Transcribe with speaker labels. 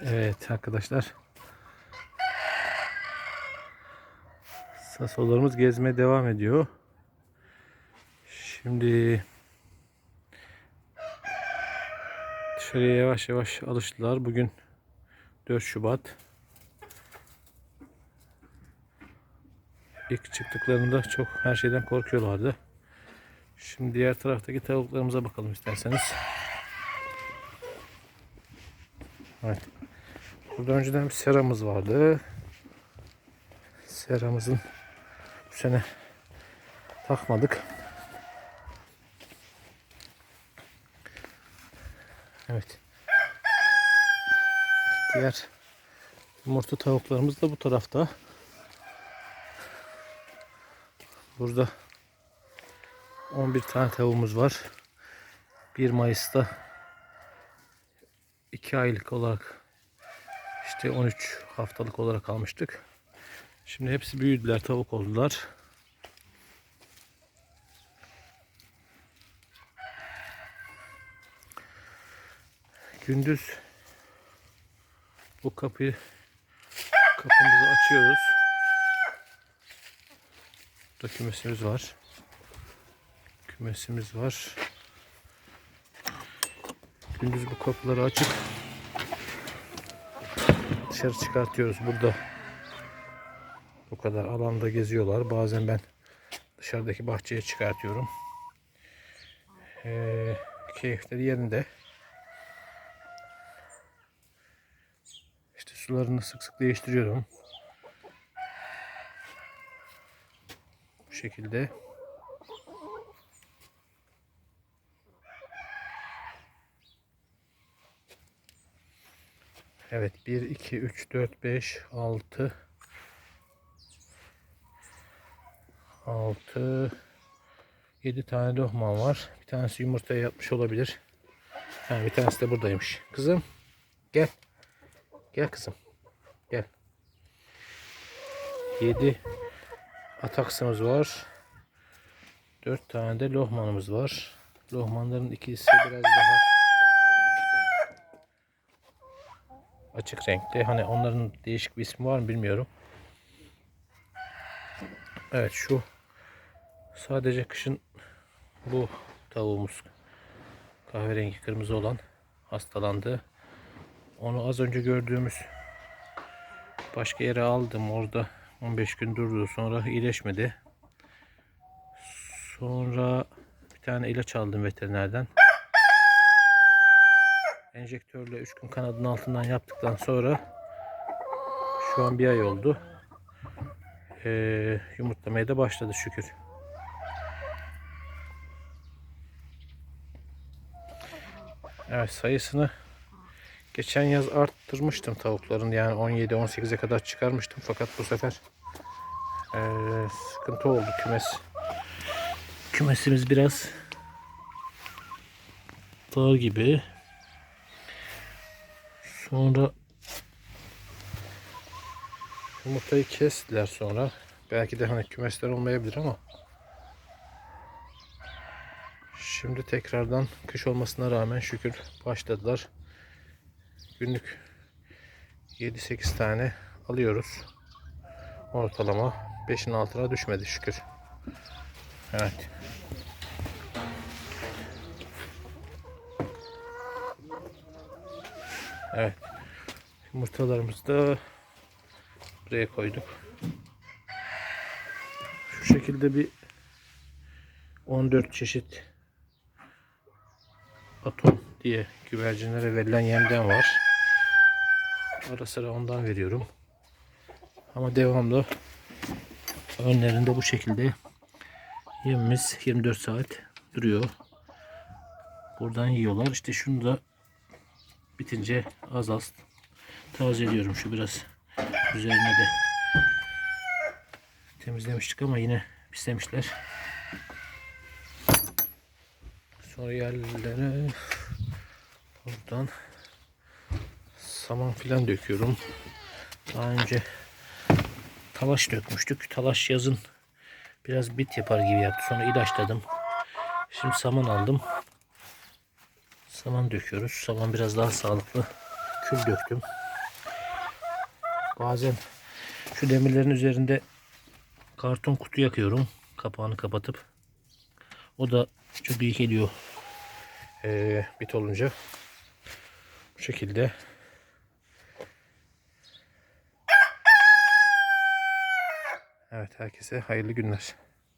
Speaker 1: Evet arkadaşlar. Sasolarımız gezmeye devam ediyor. Şimdi dışarıya yavaş yavaş alıştılar. Bugün 4 Şubat. İlk çıktıklarında çok her şeyden korkuyorlardı. Şimdi diğer taraftaki tavuklarımıza bakalım isterseniz. Evet. Burada önceden bir seramız vardı. Seramızın bu sene takmadık. Evet. Diğer yumurta tavuklarımız da bu tarafta. Burada 11 tane tavuğumuz var. 1 Mayıs'ta 2 aylık olarak işte 13 haftalık olarak almıştık. Şimdi hepsi büyüdüler, tavuk oldular. Gündüz bu kapıyı kapımızı açıyoruz. Burada kümesimiz var. Kümesimiz var. Gündüz bu kapıları açıp dışarı çıkartıyoruz. Burada bu kadar alanda geziyorlar. Bazen ben dışarıdaki bahçeye çıkartıyorum. Ee, keyifleri yerinde. İşte sularını sık sık değiştiriyorum. Bu şekilde. Evet 1 2 3 4 5 6 6 7 tane lohman var. Bir tanesi yumurtaya yatmış olabilir. Ha, bir tanesi de buradaymış. Kızım gel. Gel kızım. Gel. 7 ataksımız var. 4 tane de lohmanımız var. Lohmanların ikisi biraz daha açık renkli. Hani onların değişik bir ismi var mı bilmiyorum. Evet şu sadece kışın bu tavuğumuz kahverengi kırmızı olan hastalandı. Onu az önce gördüğümüz başka yere aldım. Orada 15 gün durdu. Sonra iyileşmedi. Sonra bir tane ilaç aldım veterinerden. Enjektörle 3 gün kanadın altından yaptıktan sonra şu an bir ay oldu. Ee, yumurtlamaya da başladı şükür. Evet sayısını geçen yaz arttırmıştım tavukların yani 17-18'e kadar çıkarmıştım fakat bu sefer ee, sıkıntı oldu kümes. Kümesimiz biraz dar gibi. Sonra yumurtayı kestiler sonra. Belki de hani kümesler olmayabilir ama Şimdi tekrardan kış olmasına rağmen şükür başladılar. Günlük 7-8 tane alıyoruz. Ortalama 5'in altına düşmedi şükür. Evet. Evet. Yumurtalarımızı da buraya koyduk. Şu şekilde bir 14 çeşit atom diye güvercinlere verilen yemden var. Ara sıra ondan veriyorum. Ama devamlı önlerinde bu şekilde yemimiz 24 saat duruyor. Buradan yiyorlar. İşte şunu da bitince az az tazeliyorum. Şu biraz üzerine de temizlemiştik ama yine pislemişler. Sonra yerlere buradan saman filan döküyorum. Daha önce talaş dökmüştük. Talaş yazın biraz bit yapar gibi yaptı. Sonra ilaçladım. Şimdi saman aldım. Saman döküyoruz. Saman biraz daha sağlıklı. Kül döktüm. Bazen şu demirlerin üzerinde karton kutu yakıyorum. Kapağını kapatıp. O da çok iyi geliyor. Ee, bit olunca. Bu şekilde. Evet herkese hayırlı günler.